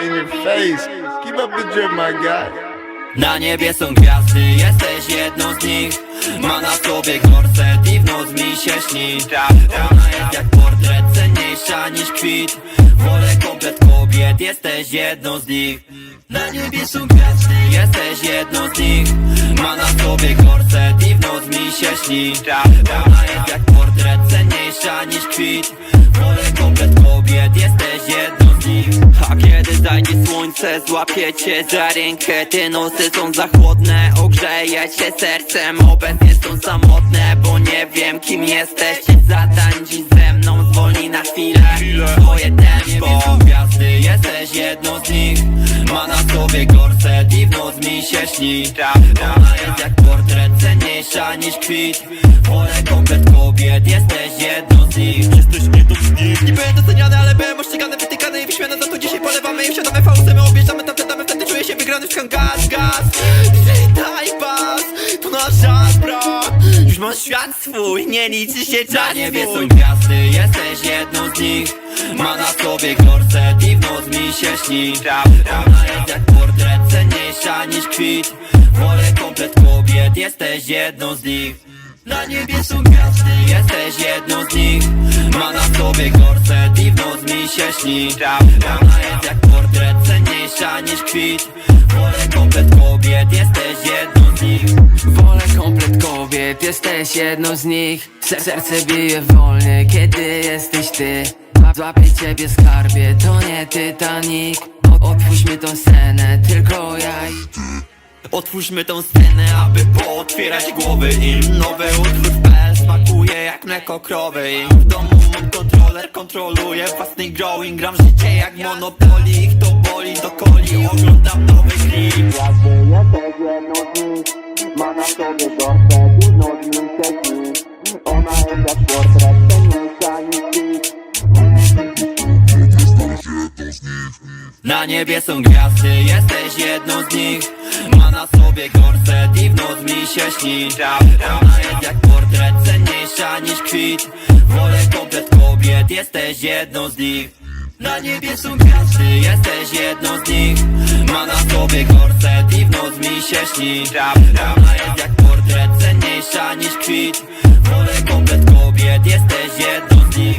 In your face. Keep up the drip, my guy. Na niebie są gwiazdy, jesteś jedną z nich Ma na sobie korset i w noc mi się śni Ona jest jak portret, cenniejsza niż kwit Wolę jesteś jedną z nich. Na niebie są gwiazdy, jesteś jedną z nich. Ma na sobie korset i w noc mi się śni. Ona jest jak portret, cenniejsza niż kwit. Wolę komplet kobiet, jesteś jedną z nich. A kiedy zajdzie słońce, złapię cię za rękę. Te nosy są za chłodne, ogrzeję cię sercem. Obecnie są samotne, bo nie wiem kim jesteś. Zatańczyć ze mną, zwolnij na chwilę. Twoje tempo. Gwiazdy, jesteś jedną z nich Ma na sobie korset i w noc mi się śni. Ona jest jak portret, cenniejsza niż kwit. Wolę komplet kobiet, jesteś jedną z nich. Jesteś jedną z nich. Nie byłem doceniany, ale byłem oszczegany, wytykany. I wyśmiany Za to dzisiaj polewamy. I wsiadamy fałsy My objeżdżamy tam, wtedy wtedy czuję się wygrany w gaz, gaz. DJ daj bas, to nasz czas, bro. Już mam świat swój, nie liczy się czas Na niebie są gwiazdy, jesteś jedną z nich Ma na sobie korset i w noc mi się śni. Ona jest jak portret, cenniejsza niż kwit. Wolę komplet kobiet, jesteś jedną z nich. Na niebie są gwiazdy, jesteś jedną z nich. Ma na sobie korset i w noc mi się śni. Ona jest jak portret, cenniejsza niż kwit. Wolę komplet kobiet, jesteś jedną z nich. Wolę komplet kobiet, jesteś jedną z nich. Ser- Serce bije wolnie, kiedy jesteś ty Złapię ciebie skarbie, to nie Titanic. Otwórzmy tą scenę, tylko ja i Otwórzmy tą scenę, aby pootwierać głowy im. Nowy utwór w PL smakuje jak mleko krowy I w domu mam kontroler, kontroluję własny growing. Gram życie jak Monopoly, ich to boli. Do coli Oglądam nowy klip. Jesteś jedną z nich Ma na sobie gorset Na niebie są gwiazdy, jesteś jedną z nich. Ma na sobie gorset i w noc mi się śni. Ona jest jak portret, cenniejsza niż kwit. Wolę komplet kobiet, jesteś jedną z nich. Na niebie są gwiazdy, jesteś jedną z nich. Ma na sobie gorset i w noc mi się śni. Ona jest jak portret, cenniejsza niż kwit. Wolę komplet kobiet, jesteś jedną z nich.